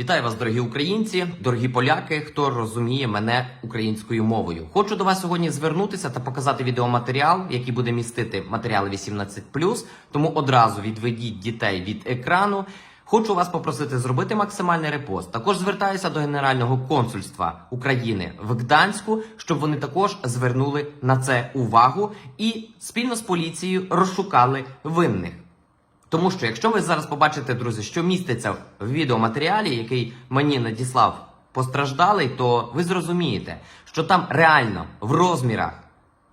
Вітаю вас, дорогі українці, дорогі поляки, хто розуміє мене українською мовою. Хочу до вас сьогодні звернутися та показати відеоматеріал, який буде містити матеріали 18+, тому одразу відведіть дітей від екрану. Хочу вас попросити зробити максимальний репост. Також звертаюся до Генерального консульства України в Гданську, щоб вони також звернули на це увагу і спільно з поліцією розшукали винних. Тому що, якщо ви зараз побачите, друзі, що міститься в відеоматеріалі, який мені надіслав постраждалий, то ви зрозумієте, що там реально в розмірах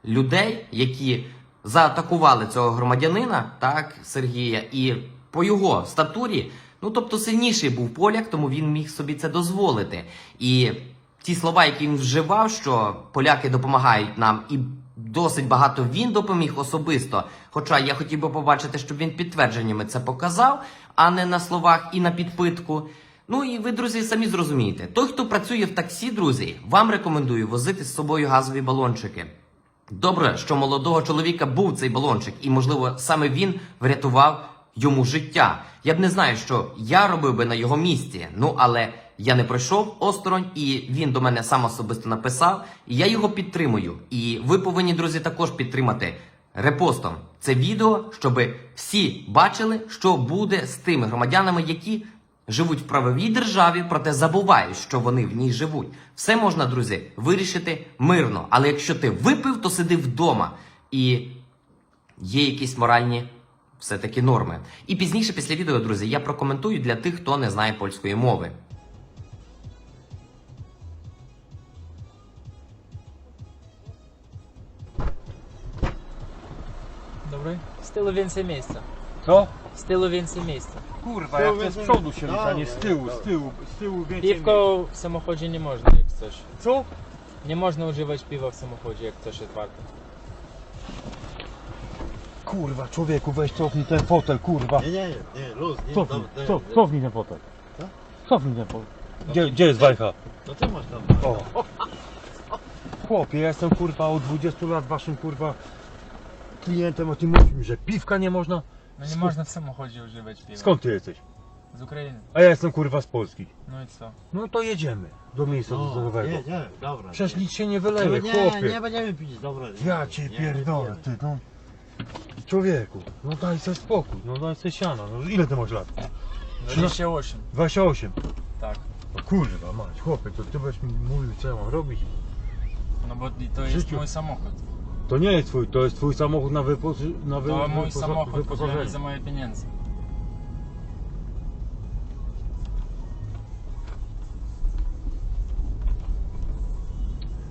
людей, які заатакували цього громадянина, так, Сергія, і по його статурі, ну тобто сильніший був поляк, тому він міг собі це дозволити. І ті слова, які він вживав, що поляки допомагають нам, і досить багато він допоміг особисто. Хоча я хотів би побачити, щоб він підтвердженнями це показав, а не на словах і на підпитку. Ну і ви, друзі, самі зрозумієте. Той, хто працює в таксі, друзі, вам рекомендую возити з собою газові балончики. Добре, що молодого чоловіка був цей балончик, і, можливо, саме він врятував йому життя. Я б не знаю, що я робив би на його місці. Ну але я не пройшов осторонь, і він до мене сам особисто написав. І я його підтримую. І ви повинні, друзі, також підтримати репостом це відео, щоб всі бачили, що буде з тими громадянами, які живуть в правовій державі, проте забувають, що вони в ній живуть. Все можна, друзі, вирішити мирно. Але якщо ти випив, то сиди вдома. І є якісь моральні все-таки норми. І пізніше, після відео, друзі, я прокоментую для тих, хто не знає польської мови. Dobry. Z tyłu więcej miejsca. Co? Z tyłu więcej miejsca. Kurwa, ja chcę z przodu się a nie z tyłu, z tyłu, z tyłu więcej Piwko w samochodzie nie można, jak coś. Co? Nie można używać piwa w samochodzie, jak coś jest warte. Kurwa, człowieku, weź cofnij ten fotel, kurwa. Nie, nie, nie, luz, nie, Cofnij, dobra, cof, nie, cofnij ten fotel. Co? Cofnij ten fotel. Gdzie, gdzie jest wajcha? No ty masz tam. O. Chłopie, ja jestem kurwa od 20 lat waszym kurwa klientem, a ty mówisz mi, że piwka nie można? No nie Skąd- można w samochodzie używać piwa. Skąd ty jesteś? Z Ukrainy. A ja jestem kurwa z Polski. No i co? No to jedziemy do miejsca No, docelowego. nie, nie, dobra. Przecież nie. nic się nie wyleje, nie, chłopie. nie będziemy pić, dobra. nie, Ja cię nie, pierdolę, nie. ty no. Człowieku, no daj sobie spokój, no daj sobie siana, no ile ty masz lat? 28. 28. Tak. No kurwa mać, chłopie, to ty będziesz mi mówił co ja mam robić? No bo i to jest życiu. mój samochód. To nie jest twój, to jest twój samochód na wypozy... na wy... To mój samochód kupiony wyposażenie. za moje pieniądze.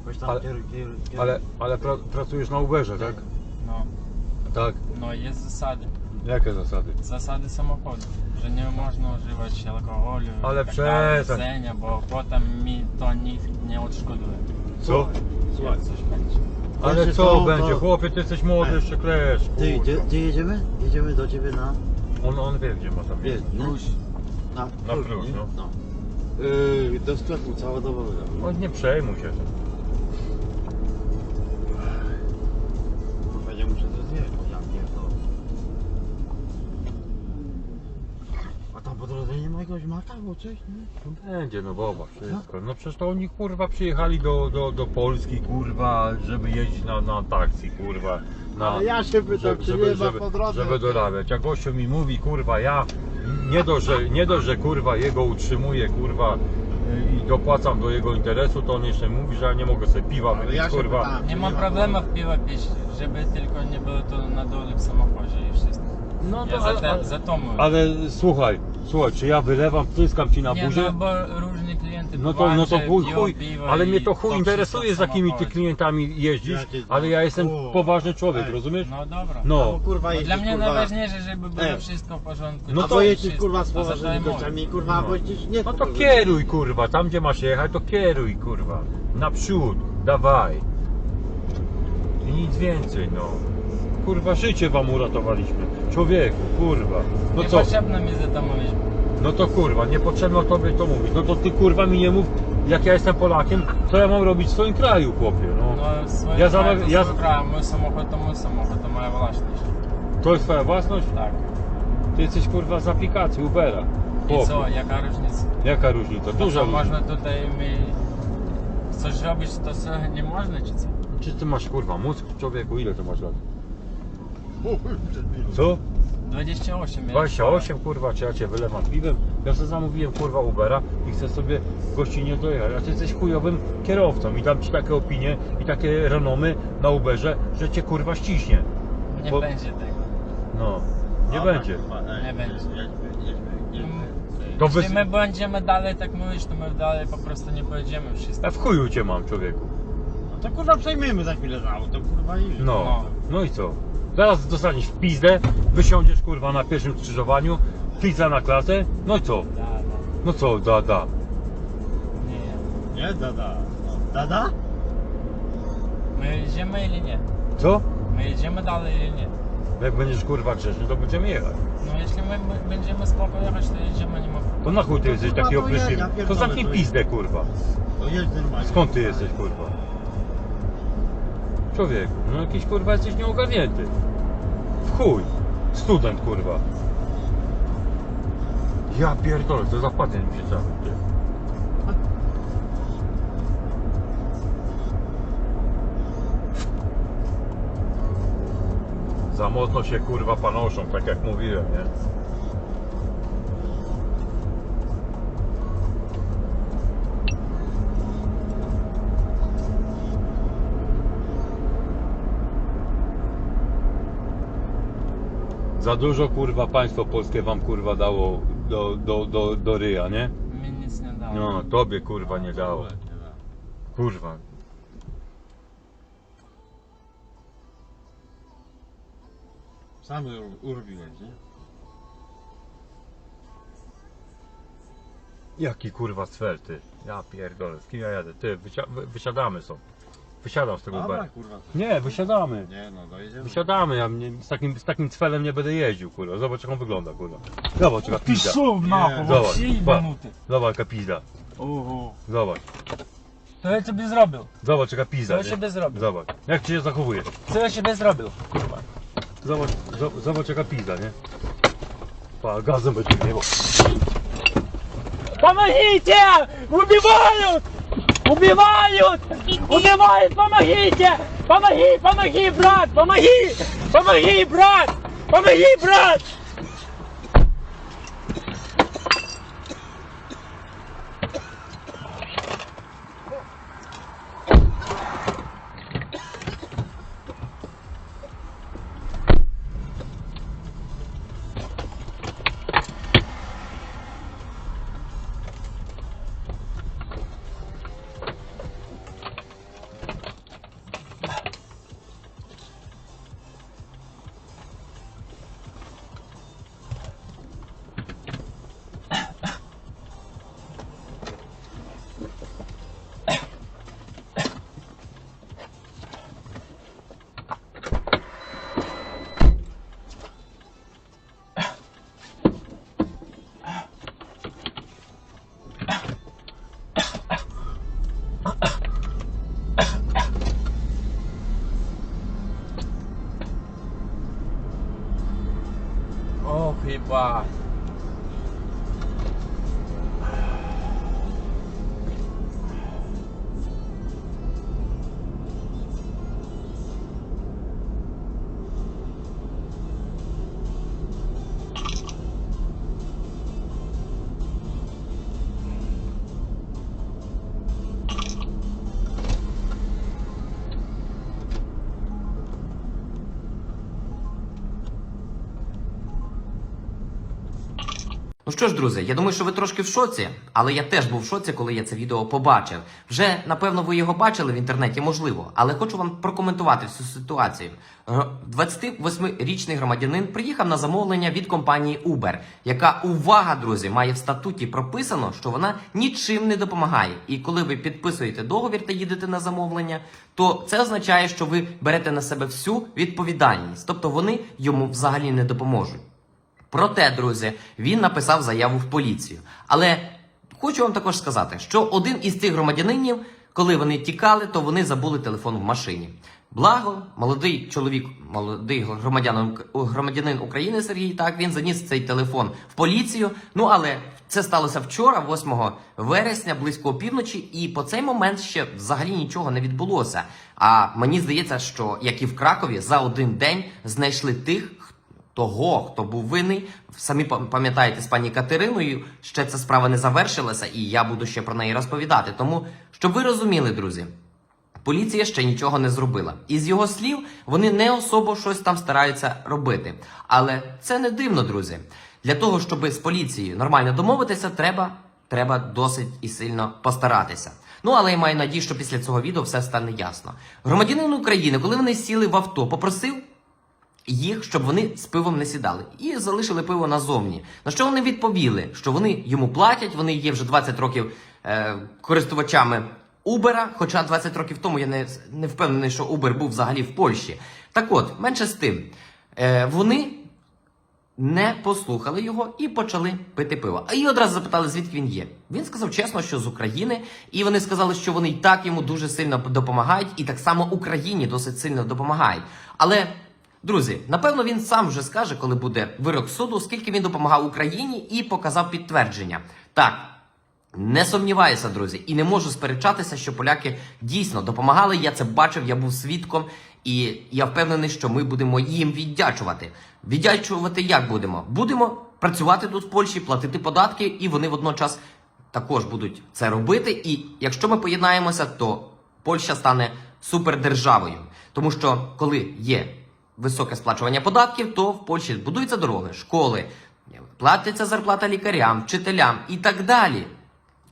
Weź tam Ale- kieruj, kieruj, kieruj. Ale, ale pra, pracujesz na Uberze, tak? No. Tak. No i jest zasady. Jakie zasady? Zasady samochodu. Że nie można używać alkoholu, Ale i tak dalej, przestań. jedzenia, bo potem mi to nikt nie odszkoduje. Co? Słuchaj, Jak coś będzie. Ale co to- będzie, to- chłopie, ty jesteś młody, jeszcze klesz, Ty, kurwa. gdzie, gdzie jedziemy? Jedziemy do ciebie na... On, on wie, gdzie ma tam nie? Ruś. Na, Na Prus, nie? no. no. Yy, do sklepu całodobowego. No nie przejmuj się. Tam po drodze nie ma jakiegoś maka albo coś, nie? No będzie, no boba, wszystko. No przecież to oni kurwa przyjechali do, do, do Polski, kurwa, żeby jeździć na, na taksi, kurwa. Na, Ale ja się pytam, żeby, czy żeby, nie ma żeby, po drodze. żeby dorabiać. Jak gościu mi mówi, kurwa, ja nie dość, że, nie dość, że kurwa jego utrzymuję, kurwa i dopłacam do jego interesu, to on jeszcze mówi, że ja nie mogę sobie piwa Ale wypić, ja kurwa. pytałem, Nie ma problemów piwa pić, żeby tylko nie było to na dole w samochodzie i wszystko. No Ja za, te, za to mówię. ale słuchaj, słuchaj, czy ja wylewam, tryskam ci na nie, buzię? no bo różni klienty No to, no to chuj, chuj, ale mnie to chuj interesuje, z jakimi ty klientami jeździsz, ale ja jestem poważny człowiek, Ej. rozumiesz? No dobra. No, Albo kurwa Bo jeździsz, dla mnie kurwa, najważniejsze, żeby było Ej. wszystko w porządku. No No to to jeździsz wszystko, kurwa z to to poważnymi mówię. gościami, kurwa, No. bo jeździsz nie no to kieruj kurwa, tam gdzie masz jechać, to kieruj kurwa, naprzód, dawaj. I nic więcej, no kurwa życie wam uratowaliśmy. Człowieku, kurwa. No co? Niepotrzebna mi za to mówić. No to kurwa, niepotrzebne o tobie to mówić. No to ty kurwa mi nie mów, jak ja jestem Polakiem, co ja mam robić w swoim kraju, chłopie. No, No, swoje ja ja zamaw- to ja- swój kraj, mój samochód to mój samochód, to moja własność. to jest twoja własność? Tak. Ty jesteś kurwa z aplikacji Ubera. I co, jaka różnica? Jaka różnica? Duża co, można tutaj mi coś robić, to nie można, czy co? Czy ty masz kurwa mózg, człowieku, ile to masz lat? Co? 28 miałem. 28 kurwa, czy ja cię wylewam piwem? Ja sobie zamówiłem kurwa Ubera i chcę sobie gościnnie dojechać, a ty jesteś chujowym kierowcą i dam ci takie opinie i takie renomy na Uberze, że cię kurwa ściśnie. Nie Bo- będzie tego. No, nie A, będzie. kurwa, ej, Nie będzie. To. Jeśli my będziemy dalej tak mówić, to my dalej po prostu nie pojedziemy wszystko. A w chuju cię mam człowieku. No to kurwa przejmiemy za chwilę za auto, kurwa i... No, No. no i co? Zaraz dostaniesz w pizdę, wysiądziesz kurwa na pierwszym skrzyżowaniu, pizza na klatę, no i co? Da, da. No co, da, da. Nie. Nie, dada. No, dada? My jedziemy ili nie? Co? My jedziemy dalej ili nie? Jak będziesz kurwa grzeczny, to będziemy jechać. No jeśli my my będziemy spoko jechać, to jedziemy, nie ma. To na chuj ty To jesteś kurwa, taki to ja- To pierdolę, zamknij to pizdę kurwa. To jedź normalnie. Skąd ty jesteś kurwa? Człowieku, no jakiś kurwa jesteś nieogarnięty. Chuj. Student kurwa. Ja pierdolę, to zapadnie mi się cały. Za mocno się kurwa panoszą, tak jak mówiłem, nie? Za dużo kurwa państwo polskie wam kurwa dało do, do, do, do ryja, nie? Mi nic nie dało. No, tobie kurwa nie dało. Da. Kurwa. Sam ur- urwiłeś, nie? Jaki kurwa sfer ty? Ja pierdolę, z kim ja jadę? Ty, wysia- wy- wysiadamy są. Wysiadam z tego Dobra, Ubera. kurwa. Nie, wysiadamy. Nie no, dojedziemy. Wysiadamy, ja mnie, z, takim, z takim cwelem nie będę jeździł, kurwa. Zobacz jak on wygląda, kurwa. Zobacz jaka pizda. na Nie, Zobacz, Всі pa. минути. Zobacz jaka pizda. Ого. Zobacz. To ja ciebie zrobił. Zobacz jaka pizda. Co ja nie? ciebie zrobił? Zobacz. Jak ci się zachowujesz? Co ja ciebie zrobił? Kurwa. Zobacz, zo- zobacz jaka pizda, nie? Pa, gazem będzie nie Помогите! Убивают! Убивают! Убивают! Помогите! Помоги! Помоги, брат! Помоги! Помоги, брат! Помоги, брат! O Ну що ж, друзі, я думаю, що ви трошки в шоці, але я теж був в шоці, коли я це відео побачив. Вже напевно ви його бачили в інтернеті, можливо, але хочу вам прокоментувати всю ситуацію. Г- 28-річний громадянин приїхав на замовлення від компанії Uber, яка увага, друзі, має в статуті прописано, що вона нічим не допомагає. І коли ви підписуєте договір та їдете на замовлення, то це означає, що ви берете на себе всю відповідальність, тобто вони йому взагалі не допоможуть. Проте, друзі, він написав заяву в поліцію. Але хочу вам також сказати, що один із цих громадянинів, коли вони тікали, то вони забули телефон в машині. Благо, молодий чоловік, молодий громадянин, громадянин України Сергій, так він заніс цей телефон в поліцію. Ну але Це сталося вчора, 8 вересня, близько опівночі, і по цей момент ще взагалі нічого не відбулося. А мені здається, що як і в Кракові, за один день знайшли тих, того, хто був винний. Самі пам'ятаєте з пані Катериною, ще ця справа не завершилася, і я буду ще про неї розповідати. Тому, щоб ви розуміли, друзі, поліція ще нічого не зробила. І з його слів, вони не особо щось там стараються робити. Але це не дивно, друзі. Для того, щоб з поліцією нормально домовитися, треба, треба досить і сильно постаратися. Ну, але я маю надію, що після цього відео все стане ясно. Громадянин України, коли вони сіли в авто, попросив їх, щоб вони з пивом не сідали, і залишили пиво назовні. На що вони відповіли, що вони йому платять, вони є вже 20 років е, користувачами Uber, хоча 20 років тому я не, не впевнений, що Uber був взагалі в Польщі. Так от, менше з тим, е, вони не послухали його і почали пити пиво. А і одразу запитали, звідки він є. Він сказав чесно, що з України, і вони сказали, що вони і так йому дуже сильно допомагають, і так само Україні досить сильно допомагають. Але. Друзі, напевно, він сам вже скаже, коли буде вирок суду, скільки він допомагав Україні і показав підтвердження. Так, не сумніваюся, друзі, і не можу сперечатися, що поляки дійсно допомагали. Я це бачив, я був свідком, і я впевнений, що ми будемо їм віддячувати. Віддячувати як будемо? Будемо працювати тут в Польщі, платити податки, і вони водночас також будуть це робити. І якщо ми поєднаємося, то Польща стане супердержавою, тому що коли є високе сплачування податків, то в Польщі будуються дороги, школи, платиться зарплата лікарям, вчителям і так далі.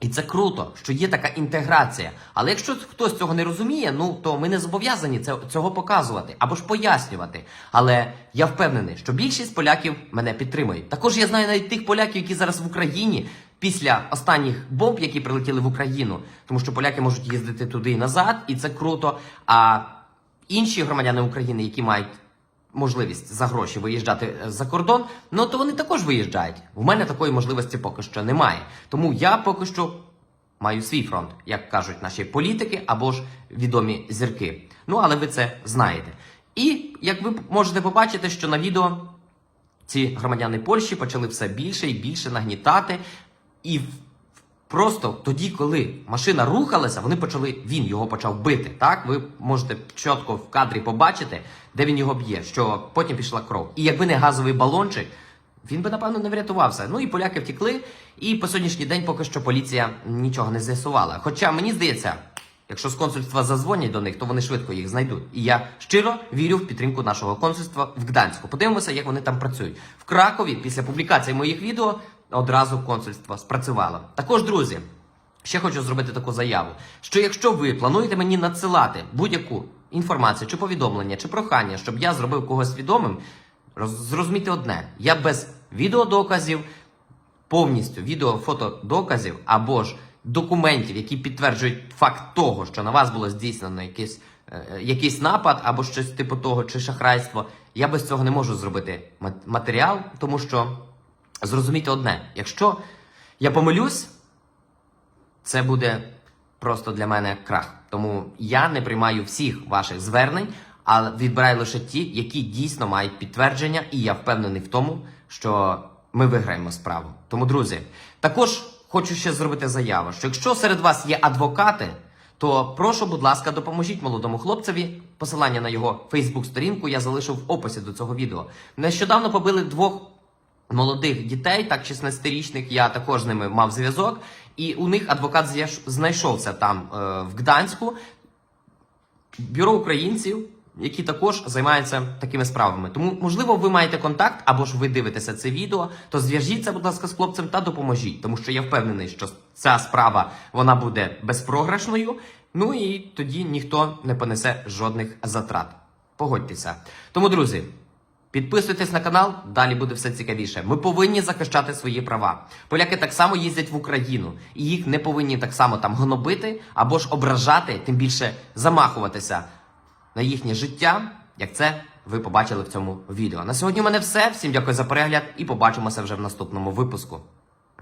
І це круто, що є така інтеграція. Але якщо хтось цього не розуміє, ну то ми не зобов'язані це, цього показувати або ж пояснювати. Але я впевнений, що більшість поляків мене підтримують. Також я знаю навіть тих поляків, які зараз в Україні після останніх бомб, які прилетіли в Україну, тому що поляки можуть їздити туди і назад, і це круто. А інші громадяни України, які мають можливість за гроші виїжджати е, за кордон, ну то вони також виїжджають. У мене такої можливості поки що немає. Тому я поки що маю свій фронт, як кажуть наші політики або ж відомі зірки. Ну але ви це знаєте. І як ви можете побачити, що на відео ці громадяни Польщі почали все більше і більше нагнітати. І в- просто тоді, коли машина рухалася, вони почали, він його почав бити. Так, ви можете чітко в кадрі побачити, де він його б'є, що потім пішла кров. І якби не газовий балончик, він би напевно не врятувався. Ну і поляки втекли. І по сьогоднішній день поки що поліція нічого не з'ясувала. Хоча мені здається. Якщо з консульства зазвонять до них, то вони швидко їх знайдуть. І я щиро вірю в підтримку нашого консульства в Гданську. Подивимося, як вони там працюють. В Кракові після публікації моїх відео одразу консульство спрацювало. Також, друзі, ще хочу зробити таку заяву: що якщо ви плануєте мені надсилати будь-яку інформацію, чи повідомлення, чи прохання, щоб я зробив когось відомим, роз- зрозумійте одне: я без відеодоказів, повністю відео-фотодоказів або ж документів, які підтверджують факт того, що на вас було здійснено якийсь, е, якийсь напад або щось типу того, чи шахрайство, я без цього не можу зробити матеріал, тому що зрозумійте одне: якщо я помилюсь, це буде просто для мене крах. Тому я не приймаю всіх ваших звернень, а відбираю лише ті, які дійсно мають підтвердження, і я впевнений в тому, що ми виграємо справу. Тому, друзі, також хочу ще зробити заяву, що якщо серед вас є адвокати, то прошу, будь ласка, допоможіть молодому хлопцеві. Посилання на його Фейсбук-сторінку я залишив в описі до цього відео. Нещодавно побили двох молодих дітей, так 16-річних, я також з ними мав зв'язок, і у них адвокат знайшовся там е, в Гданську. Бюро українців, які також займаються такими справами. Тому, можливо, ви маєте контакт, або ж ви дивитеся це відео, то зв'яжіться, будь ласка, з хлопцем та допоможіть, тому що я впевнений, що ця справа вона буде безпрограшною. Ну і тоді ніхто не понесе жодних затрат. Погодьтеся. Тому, друзі. Підписуйтесь на канал, далі буде все цікавіше. Ми повинні захищати свої права. Поляки так само їздять в Україну, і їх не повинні так само там гнобити або ж ображати, тим більше замахуватися на їхнє життя, як це ви побачили в цьому відео. На сьогодні у мене все. Всім дякую за перегляд і побачимося вже в наступному випуску.